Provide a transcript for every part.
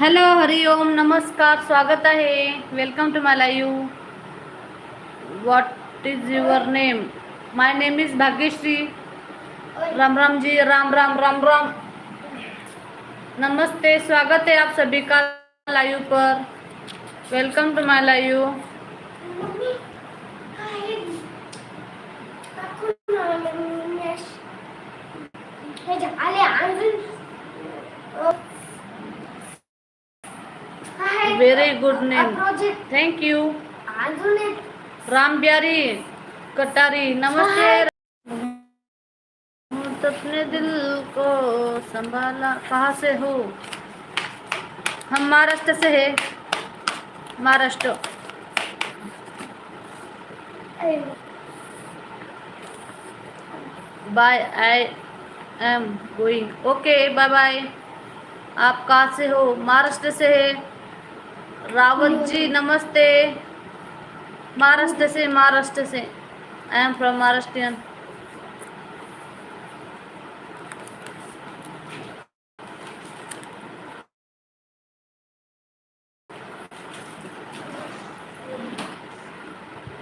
Hello हरिओम नमस्कार स्वागत आहे. Welcome to my live what is your name my name is Bhagyashri Ram Ram ji Ram Ram Ram Ram नमस्ते स्वागत है आप सभी का लाइव पर वेलकम टू माय लाइव आले very good name thank you Ram Bihari Katari नमस्ते अपने दिल को संभाला कहाँ से हो हम महाराष्ट्र से है Maharashtra bye I am going okay bye bye आप कहाँ से हो? महाराष्ट्र से है। रावत जी नमस्ते। महाराष्ट्र से महाराष्ट्र से। आई एम फ्रॉम महाराष्ट्रियन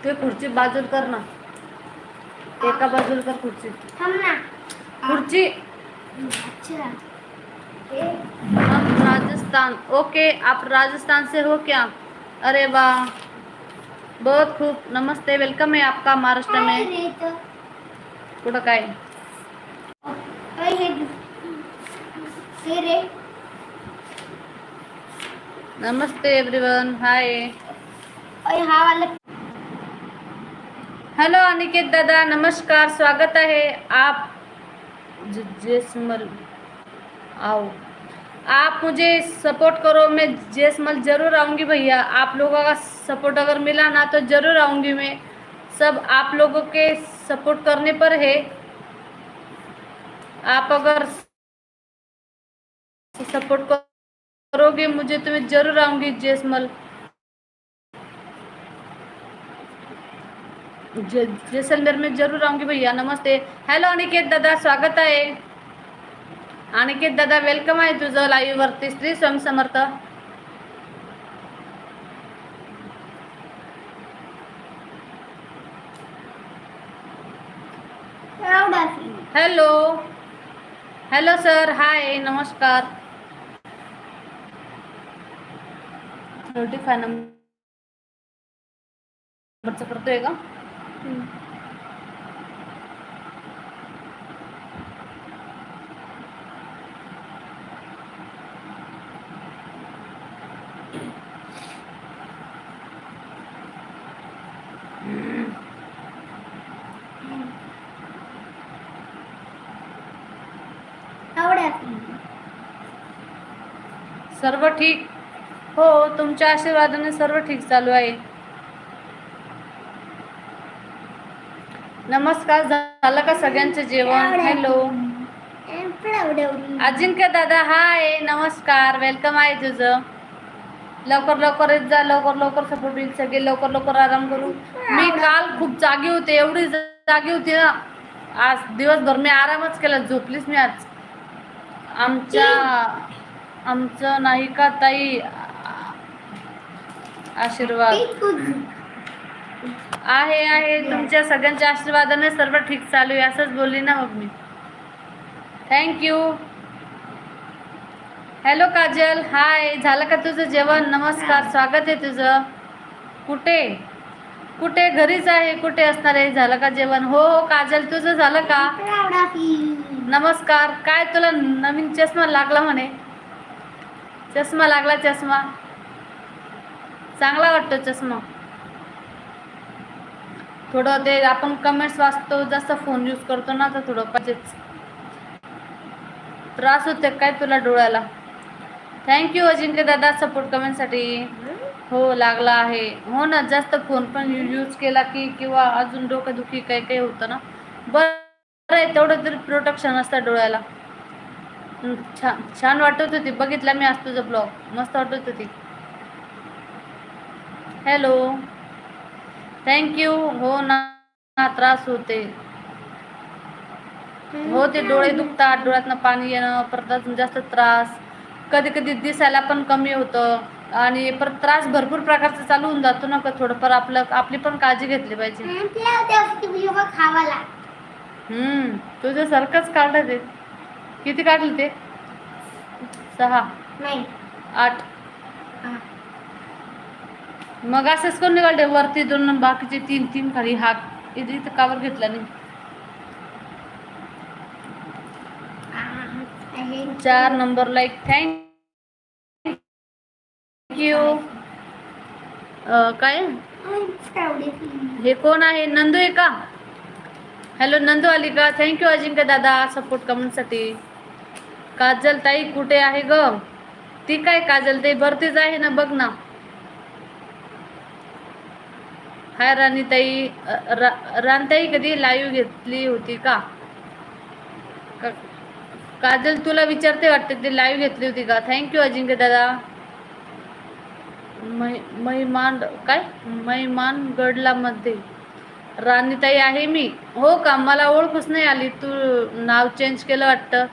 ते खुर्ची बाजूला कर ना। एका बाजूला कर खुर्ची। खुर्ची। हम राजस्थान ओके आप राजस्थान से हो क्या? अरे वाह बहुत खूब नमस्ते वेलकम है आपका महाराष्ट्र में। रे। नमस्ते एवरीवन हाय हा हेलो अनिकेत दादा नमस्कार स्वागत है आप जैसमल आओ। आप मुझे सपोर्ट करो, मैं जैसमल ज़रूर आऊँगी भैया। आप लोगों का सपोर्ट अगर मिला ना तो ज़रूर आऊँगी मैं। सब आप लोगों के सपोर्ट करने पर है। आप अगर सपोर्ट करोगे, मुझे तो मैं ज़रूर आऊँगी जैसमल। जैसलमेर में ज़रूर आऊँगी भैया, नमस्ते। हेलो अनिकेत दादा, स्वागत आहे अनिकेत दादा वेलकम आहे तुझं लाईव्ह वरती. Shri Swayamsamarth hello hello sir hi नमस्कार. थर्टी फाय नंबरचं करतोय का एवढ्या सर्व ठीक. हो तुमच्या आशीर्वादाने सर्व ठीक चालू आहे. नमस्कार झालं का सगळ्यांचं जेवण? हॅलो अजिंक्य दादा हाय नमस्कार वेलकम आहे तुझं. लवकर लवकर येत जा लवकर लवकर सपोर्ट होईल सगळे लवकर लवकर आराम करू. मी काल खूप जागी होते एवढी जागी होती ना. आज दिवसभर मी आरामच केला झोपलीच मी आज. आमच्या आमचं नाही का ताई? आशीर्वाद. आहे आहे. तुमच्या सगळ्यांच्या आशीर्वादाने सर्व ठीक चालू आहे. असंच बोलली ना मग मी thank you hello Kajal. Hi झालं का तुझं जेवण? नमस्कार. स्वागत आहे तुझं. कुठे? कुठे? घरीच आहे. कुठे असणार आहे? झालं का जेवण? हो हो काजल तुझं झालं का. नमस्कार. काय तुला नवीन चष्मा लागला म्हणे? चष्मा लागला चष्मा. चांगला वाटतो चष्मा. थोडं ते आपण कमेंट्स वाचतो जास्त फोन यूज करतो ना तर थोडं पाहिजेच. त्रास होते काय तुला डोळ्याला? थँक्यू अजिंक्य दादा सपोर्ट कमेंटसाठी हो लागला आहे. हो ना जास्त फोन पण यूज केला की किंवा अजून डोकंदुखी काही काही होतं ना. बरं आहे तेवढं तरी प्रोटेक्शन असतं डोळ्याला. छान छान वाटत होती. बघितला मी आज तुझं ब्लॉग मस्त वाटत होती. हॅलो थँक्यू हो ना त्रास होते. हो ते डोळे दुखतात डोळ्यातनं पाणी येणं परत जास्त त्रास. कधी कधी दिसायला पण कमी होतं. आणि परत त्रास भरपूर प्रकारचा चालू होऊन जातो ना का थोडंफार आपलं आपली पण काळजी घेतली पाहिजे. हम्म तुझं सारखंच काढलं ते किती काढले ते सहा। नाही। आठ। मग असंच कोण निघाले वरती दोन बाकीचे तीन तीन खाली हात. इथे इथं कावर घेतला नाही. चार नंबर लाईक थँक यू काय? हे कोण आहे? नंदू आहे का? हॅलो नंदू आली का थँक्यू अजिंक्य दादा सपोर्ट कमेंट कमेंटसाठी. काजल ताई कुठे आहे ग? ती काय काजल ताई भरतीच आहे ना बघ ना. हाय राणीताई रा रानताई कधी लाईव्ह घेतली होती का? काजल तुला विचारते वाटते ती लाईव्ह घेतली होती का? थँक्यू अजिंक्य दादा. मै काय? मैमान गडला मध्ये राणीताई आहे मी. हो का? मला ओळखच नाही आली. तू नाव चेंज केलं वाटतं.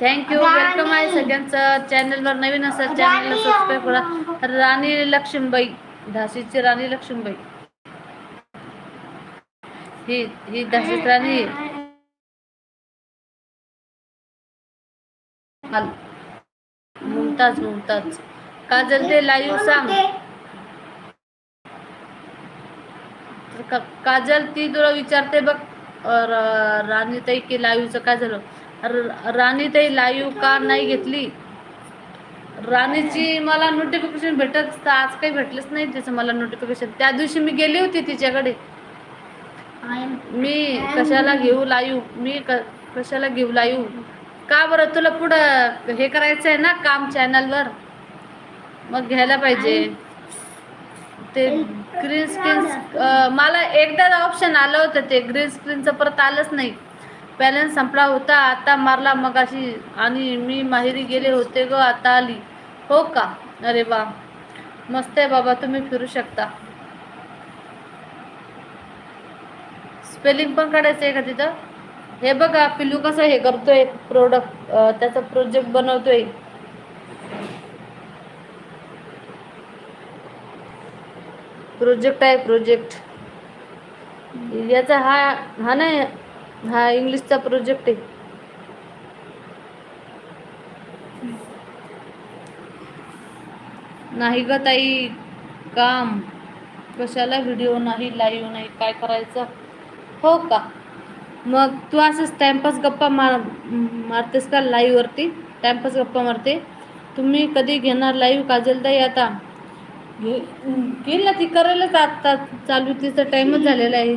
थँक्यू वेलकम आहे राणी. सगळ्यांचं चॅनलवर नवीन असेल चॅनलला राणी सबस्क्राईब करा. राणी लक्ष्मीबाई झाशीची राणी लक्ष्मीबाई. ही ही झाशीची राणी. मुमताज मुमताज. काजल ते लाईव्ह सांग. काजल ती तुला विचारते बघ. र- राणीताई की लाईव्हचं काय झालं? राणीताई लाईव्ह का नाही घेतली. राणीची मला नोटिफिकेशन भेटत तर आज काही भेटलंच नाही त्याचं मला नोटिफिकेशन त्या दिवशी मी गेली होती तिच्याकडे. मी कशाला घेऊ लाईव्ह मी क कशाला घेऊ लाईव्ह का बरं तुला पुढं हे करायचं आहे ना काम चॅनलवर मग घ्यायला पाहिजे. ते ग्रीन स्क्रीन मला एकदा ऑप्शन आलं होतं ते ग्रीन स्क्रीनचं परत आलंच नाही. बॅलन्स संपला होता आता मारला मगाशी. आणि मी माहेरी गेले होते ग आता आली. हो का? अरे वा. मस्त आहे बाबा तुम्ही फिरू शकता. स्पेलिंग पण काढायचं आहे का तिथं? हे बघा पिल्लू कसं हे करतोय प्रोडक्ट त्याचा प्रोजेक्ट बनवतोय. प्रोजेक्ट आहे प्रोजेक्ट याचा हा हा नाही हा इंग्लिशचा प्रोजेक्ट आहे. नाही ग ताई काम. कशाला व्हिडिओ नाही लाईव्ह नाही काय करायचं? हो का? मग तू असंच टाइमपास गप्पा मार मारतेस का लाईव्हवरती टाइमपास गप्पा मारते? तुम्ही कधी घेणार लाईव्ह काजलताई आता? घे घेईल ना ती करायलाच आत्ता चालू तिचा टाईमच झालेला आहे.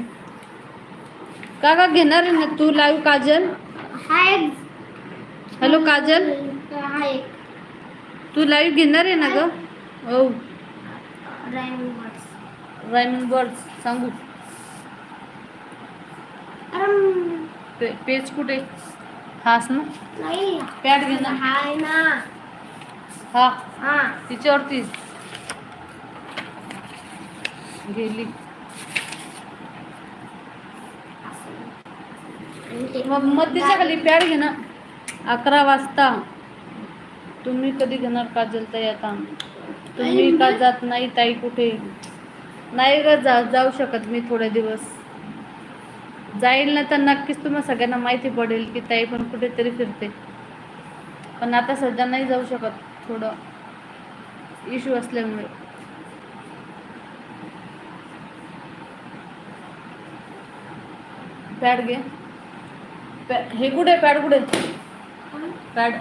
का का घेणार आहे ना तू live Kajal? Hi hello Kajal? Hi तू लाईव्ह घेणार आहे ना ग? हो. रायमन वर्ड्स सांगू. पे पेज कुठे? हास ना. नाही. पॅड घे ना. हाय ना. हा. हा. तिच्यावरतीच गेली. मग तिच्या खाली पॅड घे ना. अकरा वाजता. तुम्ही कधी घेणार काजल ताई आता? तुम्ही का जात नाही ताई कुठे? नाही ग जा जाऊ शकत मी थोडे दिवस. जाईल ना तर नक्कीच तुम्हाला सगळ्यांना माहिती पडेल की ताई पण कुठेतरी फिरते. पण आता सध्या नाही जाऊ शकत थोडं. इश्यू असल्यामुळे. पॅड घे. पॅ हे कुठे पॅड कुठे? पॅड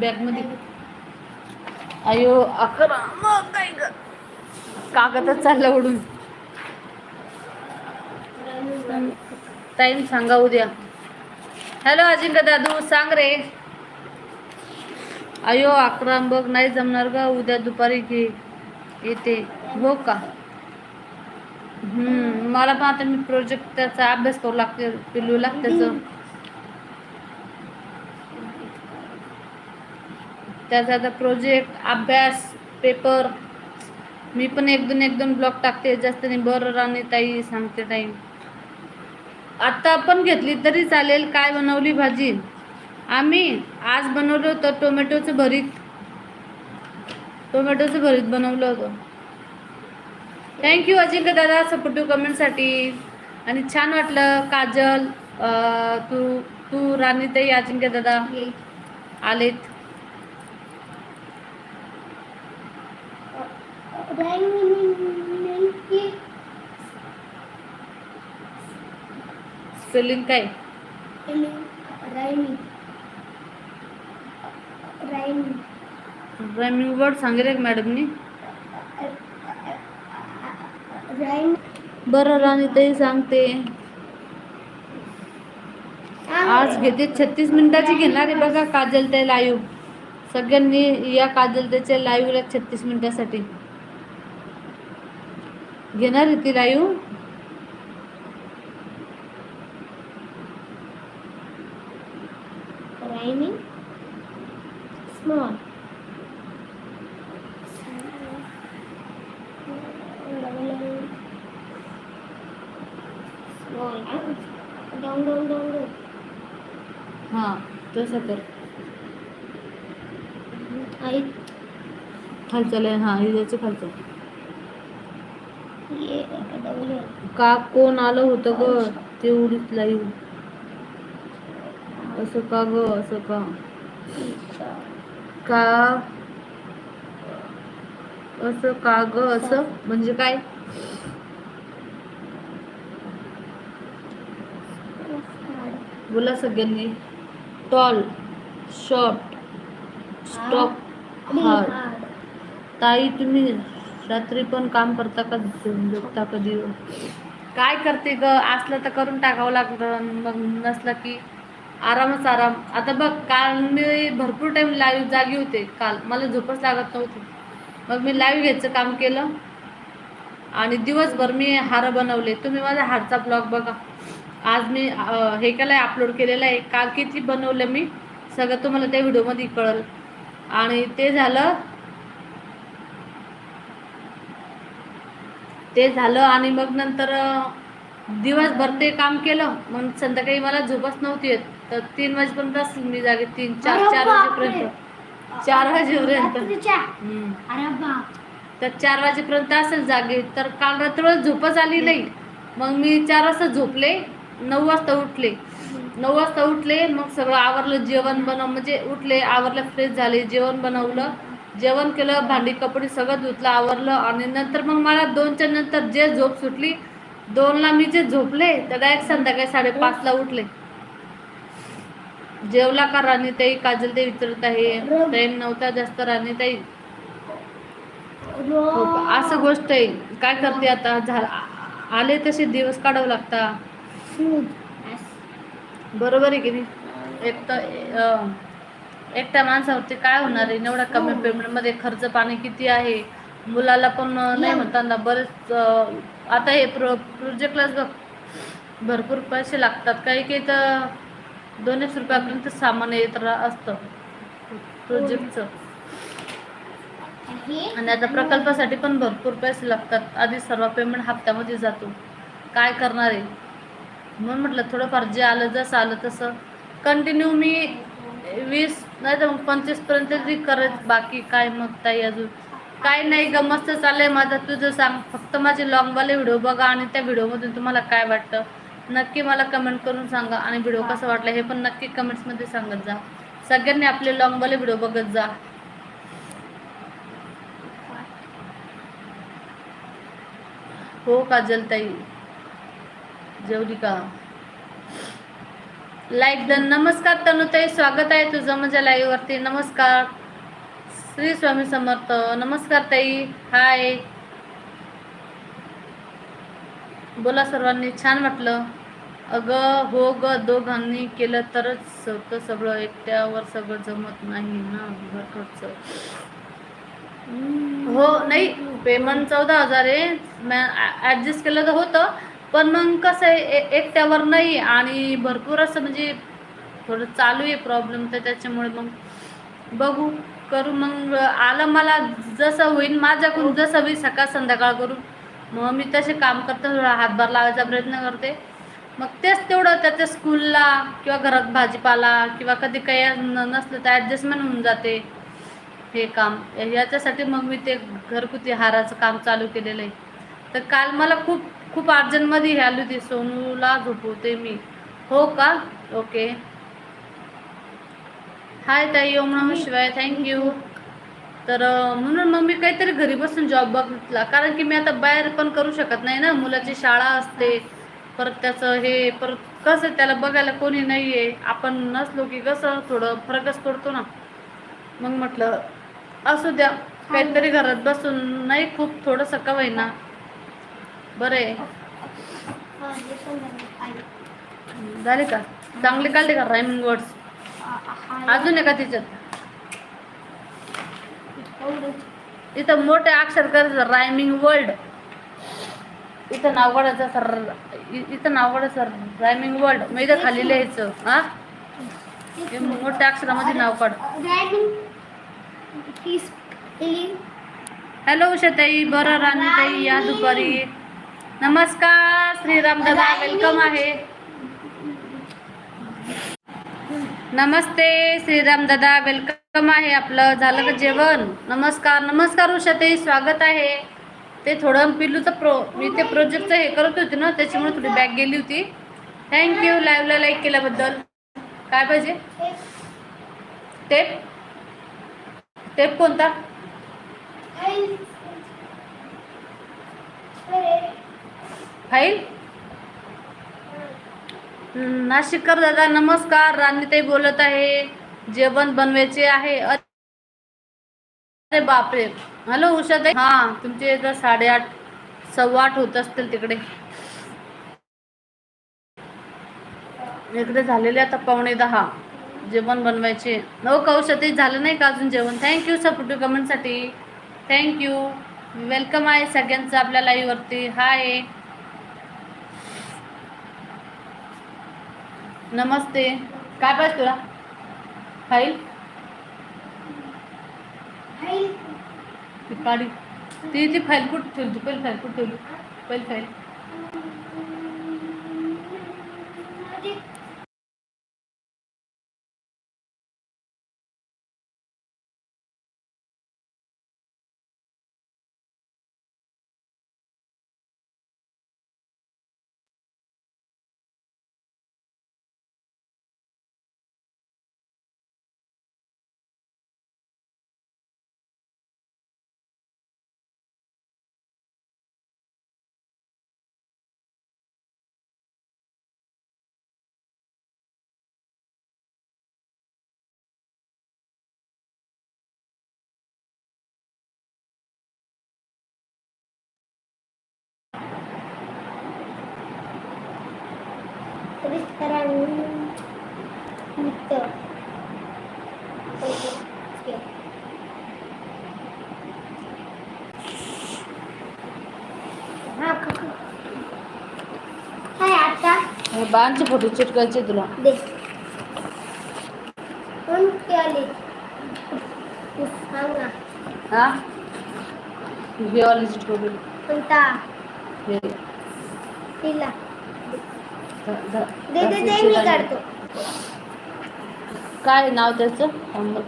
बॅगमध्ये अयो अकरा मग काय कागदच चाललं उडून टाईम सांगा उद्या. हॅलो अजिंक्य दादू सांग रे. अयो अकरा बघ नाही जमणार का? उद्या दुपारी घे येते. हो का? मला पण आता मी प्रोजेक्ट त्याचा अभ्यास करू लागते पिलू त्याचं त्याचा आता प्रोजेक्ट अभ्यास पेपर मी पण एक दोन एक दोन ब्लॉक टाकते. जास्त नाही बरं राणे ताई सांगते ताई. आता पण घेतली तरी चालेल काय बनवली भाजी? आम्ही आज बनवलं होतं टोमॅटोचं भरीत. टोमॅटोचं भरीत बनवलं होतं. थँक्यू अजिंक्य दादा सपोर्टिव्ह कमेंटसाठी आणि छान वाटलं काजल तू तू राणीताई अजिंक्य दादा. आलेत. स्पेलिंग काय? रायमिंग वर्ड सांगेल मॅडमनी बरं राणी राणीताई सांगते. आज घेते छत्तीस मिनिटाची घेणार आहे बघा काजल ते लाईव्ह सगळ्यांनी या काजल त्याच्या लाईव्हला छत्तीस मिनिटासाठी. घेणार आहे ती लाईव्ह स्मॉल तसं कर आई. खालचं हां हिजाचं खालचं. ये डबल का कोण आलं होतं ग? तेवढीच लाईव्ह असं का ग असं का? का? असं का ग असं? म्हणजे काय? बोला सगळ्यांनी. Tall short stop hard. ताई तुम्ही रात्री पण काम करता का झोपता कधी काय करते ग? असलं तर करून टाकावं लागतं. मग नसलं की आरामच आराम. आता बघ काल मी भरपूर टाईम लाईव्ह जागी होते काल. मला झोपच लागत नव्हती. मग मी लाईव्ह घ्यायचं काम केलं. आणि दिवसभर मी हार बनवले. तुम्ही माझा हारचा ब्लॉग बघा. आज मी हे केलं आहे अपलोड केलेलं आहे. काल किती बनवलं मी सगळं तुम्हाला त्या व्हिडिओमध्ये कळल. आणि ते झालं ते झालं आणि मग नंतर दिवसभर ते काम केलं. मग संध्याकाळी मला झोपच नव्हती येत. तर तीन वाजेपर्यंत असेल मी जागे तीन चार चार. वाजेपर्यंत. चार वाजेपर्यंत. तर चार वाजेपर्यंत असेल जागे. तर काल रात्र झोपच आली नाही. मग मी चार वाजता झोपले. नऊ वाजता उठले. नऊ वाजता उठले मग सगळं आवरलं जेवण बनव म्हणजे उठले आवरलं फ्रेश झाले जेवण बनवलं. जेवण केलं भांडी कपडे सगळं धुतलं आवरलं आणि नंतर मग मला दोनच्या नंतर जे झोप सुटली दोनला मी जे झोपले तर डायरेक्ट संध्याकाळी साडेपाचला उठले. जेवला का राणीताई? काजल ते विचारत आहे. टाईम नव्हता जास्त राणीताई? असं गोष्ट आहे. काय करते आता? झा आ- आले तसे दिवस काढावं लागता. बरोबर आहे की नाही? एक तर एकट्या माणसावरती काय होणार आहे? एवढ्या कमी पेमेंटमध्ये खर्च पाणी किती आहे? मुलाला पण नाही म्हणताना बरेच आता हे प्रो प्रोजेक्टलाच बघ. भरपूर पैसे लागतात. काही काही तर दोन एक रुपयापर्यंत सामान येत असतं. प्रोजेक्टचं आणि आता प्रकल्पासाठी पण भरपूर पैसे लागतात. आधी सर्व पेमेंट हप्त्यामध्ये जातो. काय करणार आहे? म्हणून म्हटलं थोडंफार जे आलं जसं आलं तसं. कंटिन्यू मी वीस नाही तर मग पंचवीसपर्यंत ती करत बाकी काय मग ताई अजून. काय नाही ग मस्त चाललंय माझं. तुझं सांग फक्त माझे लॉंगवाले व्हिडिओ बघा आणि त्या व्हिडिओमधून तुम्हाला काय वाटतं? नक्की मला कमेंट करून सांगा आणि व्हिडिओ कसा वाटला हे पण नक्की कमेंट्समध्ये सांगत जा. सगळ्यांनी आपले लॉंगवाले व्हिडिओ बघत जा. हो काजल ताई. जेवली का लाईक द नमस्कार तनुताई स्वागत आहे तुझं माझ्या लाईव्ह वरती नमस्कार. श्री स्वामी समर्थ. नमस्कार ताई. हाय. बोला सर्वांनी छान वाटलं? अगं हो ग दोघांनी केलं तरच होतं सगळं. एकट्यावर सगळं जमत नाही ना भरपूरचं हो नाही पेमेंट चौदा हजार आहे. ॲडजस्ट केलं तर होतं. पण मग कसं आहे एकट्यावर नाही आणि भरपूर असं म्हणजे थोडं चालू आहे प्रॉब्लेम तर त्याच्यामुळे मग बघू करू. मग आलं मला जसं होईल माझ्याकडून जसं होईल सकाळ संध्याकाळ करून मग मी तसे काम करते थोडा हातभार लावायचा प्रयत्न करते. मग तेच तेवढं त्याच्या स्कूलला किंवा घरात भाजीपाला किंवा कधी काही नसलं तर ॲडजस्टमेंट होऊन जाते हे काम. याच्यासाठी मग मी ते घरगुती हाराचं काम चालू केलेलं आहे. तर काल मला खूप खूप अर्जंटमध्ये हे आली होती सोनूला झोपवते मी. हो का? ओके. हाय ताई ओम नम शिवाय थँक्यू तर म्हणून मग मी काहीतरी घरी बसून जॉब बघितला. कारण की मी आता बाहेर पण करू शकत नाही ना. मुलाची शाळा असते. परत त्याचं हे परत कसं त्याला बघायला कोणी नाही आहे आपण नसलो की कसं थोडं फरकच पडतो ना. मग म्हटलं असू द्या. काहीतरी घरात बसून नाही खूप थोडंसं का होईना. बरं आहे झालं. का? चांगले काढले का रायमिंग वर्ड्स हा. अजून आहे का तिच्यात. इथं मोठे अक्षर करायचं रायमिंग वर्ल्ड इथं नाव काढायचं सर इथं नाव काढायचं रायमिंग वर्ल्ड मग इथं खाली लिहायचं हा? मोठ्या अक्षरामध्ये नाव काढ. हॅलो उषाताई बरं राणीताई या दुपारी. नमस्कार श्रीराम दादा वेलकम आहे. नमस्ते श्रीराम दादा वेलकम आहे आपलं. झालं का जेवण? नमस्कार नमस्कार उषाताई स्वागत आहे. ते थोडं पिल्लूचं प्रो मी ते प्रोजेक्टचं हे करत होते ना त्याच्यामुळे थोडी बॅग गेली होती. थँक्यू लाईव्हला लाईक केल्याबद्दल. काय पाहिजे? टेप टेप कोणता. फाईल? नाशिककर दादा नमस्कार. राणीताई बोलत आहे जेवण बनवायचे आहे. अरे बापरे. हॅलो उषाताई. हा तुमचे इथं साडेआठ सव्वा आठ होत असतील तिकडे. इकडे झालेले आता पावणे दहा. जेवण बनवायचे. हो कौशती झालं नाही का अजून जेवण? थँक्यू सपोर्टिव्ह कमेंटसाठी थँक्यू वेलकम आहे सगळ्यांचं आपल्या लाईव्हवरती हाय नमस्ते. काय पाहिजे तुला? फाईल? काढी. ती ती फाईल कुठं ठेवली तू? पहिली फाईल कुठं ठेवली? पहिली फाईल. मित्र. ओके. हा, काका. काय आता. हे बाळांचे फोटो चिटकायचे तुला. दे. आले तू सांग ना. हा? हे चिटकवलेले कोणता? हे. तिला. दे दे दे मी काढतो. काय नाव त्याचं? थांब.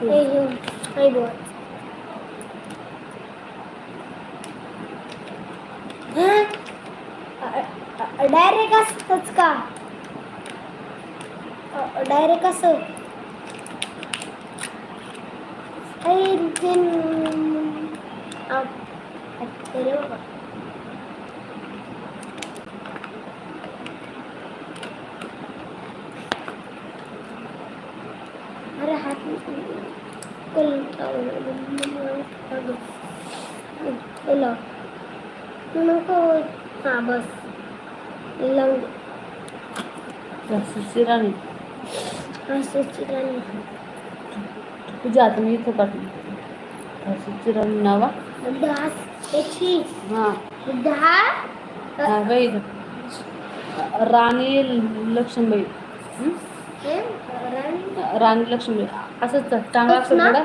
हे हे बोल डायरेक्ट असतच का? डायरेक्ट असं आई दिन आ- अरे बाबा अरे हात कल ला नको हां? बस लावून राणी? असं तुझ्या हात मी इथं काढली झाशीची राणी नावा हां दहा बाई. राणी लक्ष्मीबाई राणी लक्ष्मीबाई असंच ना? थोडा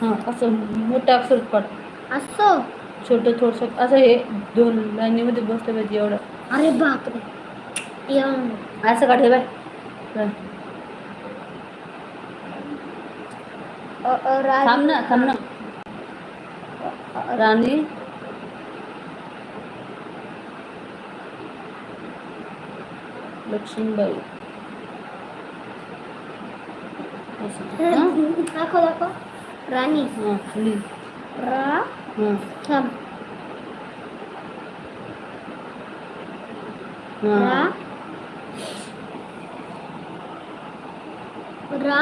हाँ असं मोठ्या अक्षरात काढ असं? छोटं थोडंसं असं हे दोन लाईनीमध्ये बसलं पाहिजे एवढं. अरे बापरे. एवढं. असं काढ बाय. थांब ना थांब ना. राणी. लक्ष्मीबाई. दाखव दाखव. राणी हां लिह. रा हां थांब रा हां रा